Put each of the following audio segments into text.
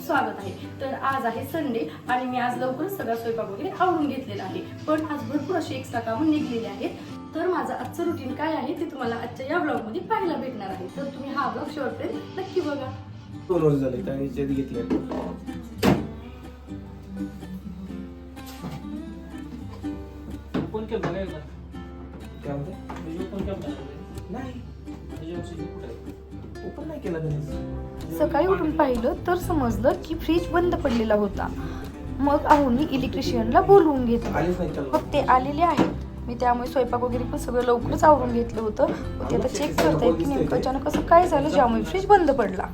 खूप स्वागत आहे. तर आज आहे संडे आणि मी आज लवकरच सगळा स्वयंपाक वगैरे आवरून घेतलेला आहे. पण आज भरपूर अशी एक्स्ट्रा कामं निघलेली आहेत. तर माझं आजचं रुटीन काय आहे ते तुम्हाला आजच्या या ब्लॉगमध्ये पाहायला भेटणार आहे. तर तुम्ही हा ब्लॉग शेवटपर्यंत नक्की बघा. दोन वर्ष झाले घेतले. ओपन नाही केला त्यांनी. सकाळी उठून पाहिलं तर समजलं की फ्रीज बंद पडलेला होता. मग आहोंनी इलेक्ट्रिशियनला बोलवून घेतलं. आलीच नाही चल. मग ते आलेले आहेत. मी त्यामुळे स्वयंपाक वगैरे पण सगळं लवकरच आवरून घेतलं होतं. मग ते आता चेक करतायत की नेमकं अचानक असं काय झालं ज्यामुळे फ्रीज बंद पडला.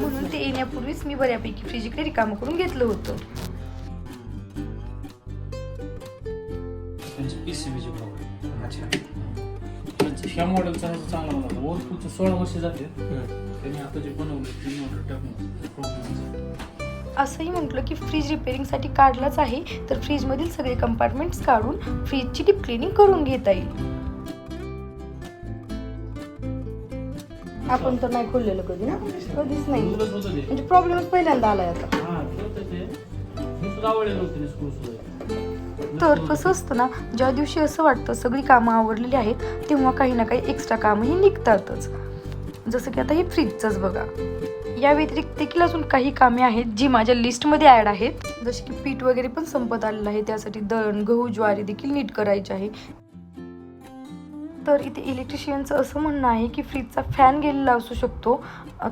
म्हणून ते येण्यापूर्वीच मी बऱ्यापैकी फ्रीज इकडे रिकामं करून घेतलं होतं. PCB चे अच्छा ह्या मॉडेलचा ह्याचा चांगला होता. वरपूरचे सोळा वर्ष जाते. त्यांनी आता जे बनवले तीन ऑर्डर टाकून असंही म्हटलं की फ्रीज रिपेअरिंगसाठी काढलाच आहे तर फ्रीजमधील सगळे कंपार्टमेंट्स काढून फ्रीजची डीप क्लिनिंग करून घेता येईल. आपण तर नाही खोललेलं कधी ना? कधीच नाही. ते. म्हणजे प्रॉब्लेमच पहिल्यांदा आलाय आता. स्कूल सुद्धा. तर कसं असतं ना ज्या दिवशी असं वाटतं सगळी कामं आवडलेली आहेत तेव्हा काही ना काही एक्स्ट्रा कामंही निघतातच. जसं की आता हे फ्रीजचंच बघा. या व्यतिरिक्त देखील अजून काही कामे आहेत जी माझ्या लिस्टमध्ये ॲड आहेत. जसे की पीठ वगैरे पण संपत आलेलं आहे त्यासाठी दळण गहू ज्वारी देखील नीट करायची आहे. तर इथे इलेक्ट्रिशियनचं असं म्हणणं आहे की फ्रीजचा फॅन गेलेला असू शकतो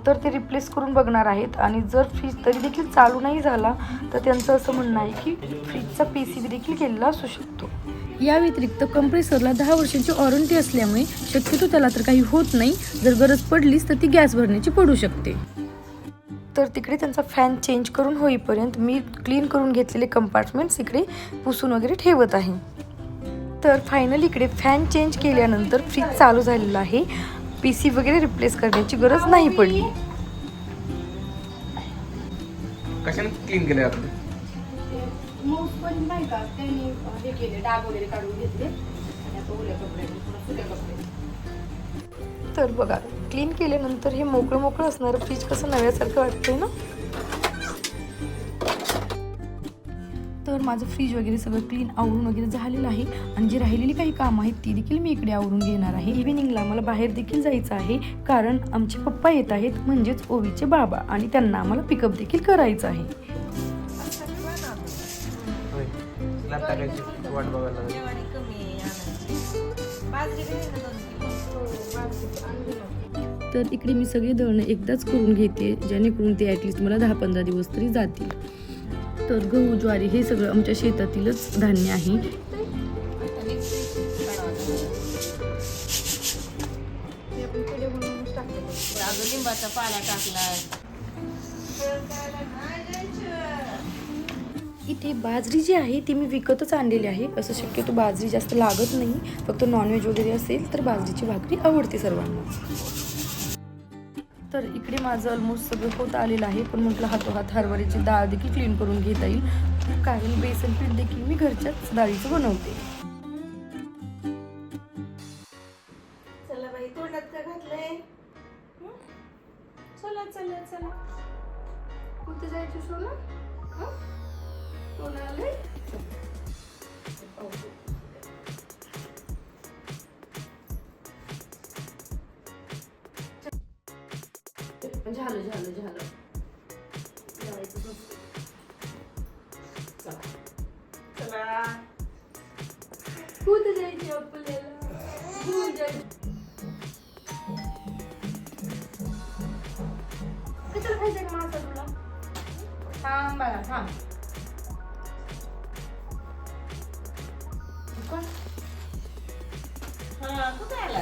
तर ते रिप्लेस करून बघणार आहेत. आणि जर फ्रीज तरी देखील चालू नाही झाला तर त्यांचं असं म्हणणं आहे की फ्रीजचा पी सी बी देखील गेलेला असू शकतो. या व्यतिरिक्त कंप्रेसरला दहा वर्षांची वॉरंटी असल्यामुळे शक्यतो त्याला तर काही होत नाही. जर गरज पडलीच तर ती गॅस भरण्याची पडू शकते. तर तिकडे त्यांचा फॅन चेंज करून होईपर्यंत मी क्लीन करून घेतलेले कंपार्टमेंट्स इकडे पुसून वगैरे ठेवत आहे. तर फायनली इकडे फॅन चेंज केल्यानंतर फ्रीज चालू झालेला आहे. पी सी वगैरे रिप्लेस करण्याची गरज नाही पडली. कशाने क्लीन केले आपण मग पण नाही का? त्यांनी हे केले डाग वगैरे काढून घेतले. आणि आता ओल्या कपड्याने पुन्हा सुक्या कपड्याने. तर बघा क्लीन केल्यानंतर हे मोकळं मोकळं असणारं फ्रीज कसं नव्यासारखं वाटतंय ना? माझं फ्रीज वगैरे सगळं क्लीन आवरून वगैरे झालेलं आहे. आणि जी राहिलेली काही कामं आहेत ती देखील मी इकडे आवरून घेणार आहे. इव्हिनिंगला मला बाहेर देखील जायचं आहे कारण आमचे पप्पा येत आहेत म्हणजेच ओवीचे बाबा आणि त्यांना आम्हाला पिकअप देखील करायचं आहे. तर इकडे मी सगळे दळणं एकदाच करून घेते जेणेकरून ते ॲटलिस्ट मला दहा पंधरा दिवस तरी जातील. तर गहू ज्वारी हे सगळं आमच्या शेतातीलच धान्य आहे. लिंबाचा पाला टाकलाय इथे बाजरी जी आहे ती मी विकतच आणलेली आहे. असं शक्यतो बाजरी जास्त लागत नाही. फक्त नॉनव्हेज वगैरे असेल तर बाजरीची भाकरी आवडते सर्वांना. तर इकडे माझं ऑलमोस्ट सगळं होत आलेलं आहे. पण म्हटलं हातोहात हरभऱ्याची डाळ देखील क्लीन करून घेता येईल. कारण बेसन पीठ देखील मी घरच्याच डाळीचं बनवते. चला बाई तोंडात का घातलंय? चला चला चला. कुठे जायचं झालं झालं झालं. जायचं चला. कुठे जायची आपल्याला? कुठे? जायचं कशाला खायचंय मासा तुला? थांब बाळा थांब. हा कुठे आला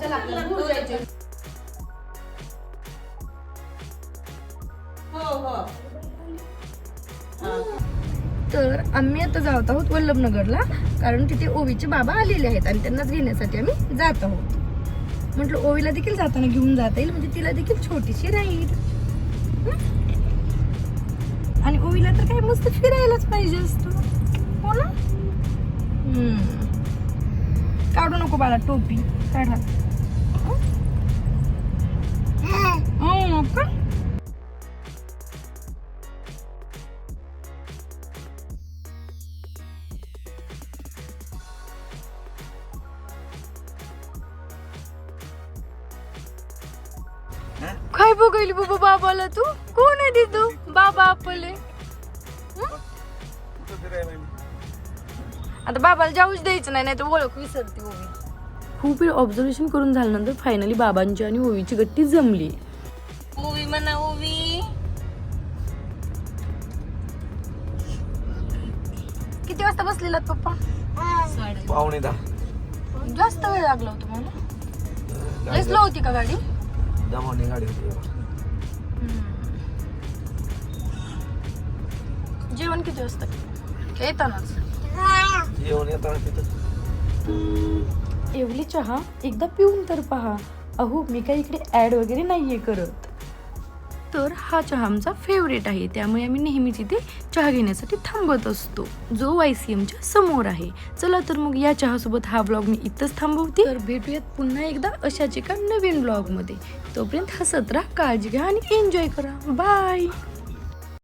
चला आपल्याला हो हो. तर आम्ही आता जात आहोत वल्लभनगरला कारण तिथे ओवीचे बाबा आलेले आहेत आणि त्यांनाच घेण्यासाठी आम्ही जात आहोत. म्हटलं ओवीला देखील जाताना घेऊन जाता येईल म्हणजे तिला देखील छोटीशी राहील. आणि ओवीला तर काय मस्त फिरायलाच पाहिजे असतो. हो ना? काढू नको बाळा टोपी काढा. काय बघायली बाबा बाबाला तू. कोण आहे तिथू? बाबा आपले. आता बाबाला जाऊच द्यायचं नाही नाही तर ओळख विसरते ओवी खूप वेळ ऑब्झर्वेशन करून झाल्यानंतर फायनली बाबांची आणि ओवीची गट्टी जमली. ओवी म्हणा ओवी. किती वाजता बसलेलात पप्पा? पावणे दहा. जास्त वेळ लागला होता मला लय स्लो होती का गाडी? दमाने गाडी होती. जेवण किती वाजता? येतानाच. जेवण येताना तिथं एवढी चहा? एकदा पिऊन तर पहा. अहो मी काही इकडे ॲड वगैरे नाहीये करत. तर हा चहा आमचा फेवरेट आहे. त्यामुळे आम्ही नेहमीच इथे चहा घेण्यासाठी थांबत असतो. जो वाय सी एमच्या समोर आहे. चला तर मग या चहासोबत हा ब्लॉग मी इथंच थांबवते. तर भेटूयात पुन्हा एकदा अशाच एका नवीन ब्लॉगमध्ये तोपर्यंत हसत राहा काळजी घ्या आणि एन्जॉय करा. बाय